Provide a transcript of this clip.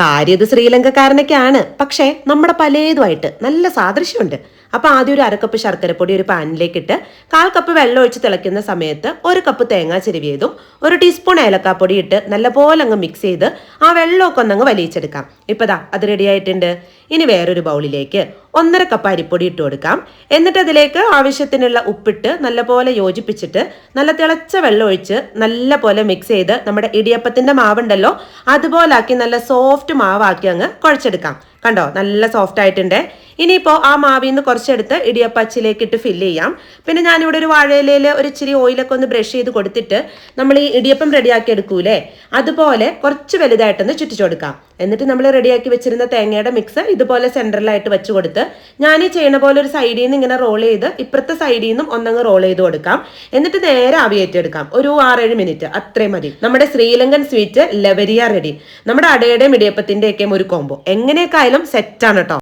കാര്യത് ശ്രീലങ്കക്കാരനൊക്കെയാണ്. പക്ഷേ നമ്മുടെ പലേതുമായിട്ട് നല്ല സാദൃശ്യമുണ്ട്. അപ്പോൾ ആദ്യം ഒരു അരക്കപ്പ് ശർക്കരപ്പൊടി ഒരു പാനിലേക്ക് ഇട്ട് കാൽ കപ്പ് വെള്ളം ഒഴിച്ച് തിളയ്ക്കുന്ന സമയത്ത് ഒരു കപ്പ് തേങ്ങാ ചെരുവിയതും ഒരു ടീസ്പൂൺ ഏലക്കാപ്പൊടി ഇട്ട് നല്ലപോലെ അങ്ങ് മിക്സ് ചെയ്ത് ആ വെള്ളമൊക്കെ ഒന്നങ്ങ് വലിയിച്ചെടുക്കാം. ഇപ്പോൾ ദാ അത് റെഡി ആയിട്ടുണ്ട്. ഇനി വേറൊരു ബൗളിലേക്ക് ഒന്നര കപ്പ് അരിപ്പൊടി ഇട്ട് കൊടുക്കാം. എന്നിട്ട് അതിലേക്ക് ആവശ്യത്തിനുള്ള ഉപ്പിട്ട് നല്ലപോലെ യോജിപ്പിച്ചിട്ട് നല്ല തിളച്ച വെള്ളം ഒഴിച്ച് നല്ലപോലെ മിക്സ് ചെയ്ത് നമ്മുടെ ഇടിയപ്പത്തിന്റെ മാവുണ്ടല്ലോ അതുപോലാക്കി നല്ല സോഫ്റ്റ് മാവാക്കി അങ്ങ് കുഴച്ചെടുക്കാം. കണ്ടോ? നല്ല സോഫ്റ്റ് ആയിട്ടുണ്ട്. ഇനിയിപ്പോൾ ആ മാവിൽ നിന്ന് കുറച്ചെടുത്ത് ഇടിയപ്പച്ചിലേക്ക് ഇട്ട് ഫില്ല് ചെയ്യാം. പിന്നെ ഞാനിവിടെ ഒരു വാഴയിലയിൽ ഒരു ഇച്ചിരി ഓയിലൊക്കെ ഒന്ന് ബ്രഷ് ചെയ്ത് കൊടുത്തിട്ട് നമ്മൾ ഈ ഇടിയപ്പം റെഡിയാക്കി എടുക്കൂലേ? അതുപോലെ കുറച്ച് വലുതായിട്ടൊന്ന് ചുറ്റിച്ചു കൊടുക്കാം. എന്നിട്ട് നമ്മൾ റെഡിയാക്കി വെച്ചിരുന്ന തേങ്ങയുടെ മിക്സ് ഇതുപോലെ സെന്ററിലായിട്ട് വെച്ച് കൊടുത്ത് ഞാൻ ഈ ചെയ്യണ പോലെ ഒരു സൈഡിൽ നിന്ന് ഇങ്ങനെ റോൾ ചെയ്ത് ഇപ്പുറത്തെ സൈഡിൽ നിന്നും ഒന്നങ്ങ് റോൾ ചെയ്ത് കൊടുക്കാം. എന്നിട്ട് നേരെ ആവിയേറ്റെടുക്കാം ഒരു ആറേഴ് മിനിറ്റ് അത്രയും മതി. നമ്മുടെ ശ്രീലങ്കൻ സ്വീറ്റ് ലവരിയ റെഡി നമ്മുടെ അടയുടെയും ഇടിയപ്പത്തിന്റെയൊക്കെയും ഒരു കോംബോ എങ്ങനെയൊക്കെ ആയാലും സെറ്റാണ് കേട്ടോ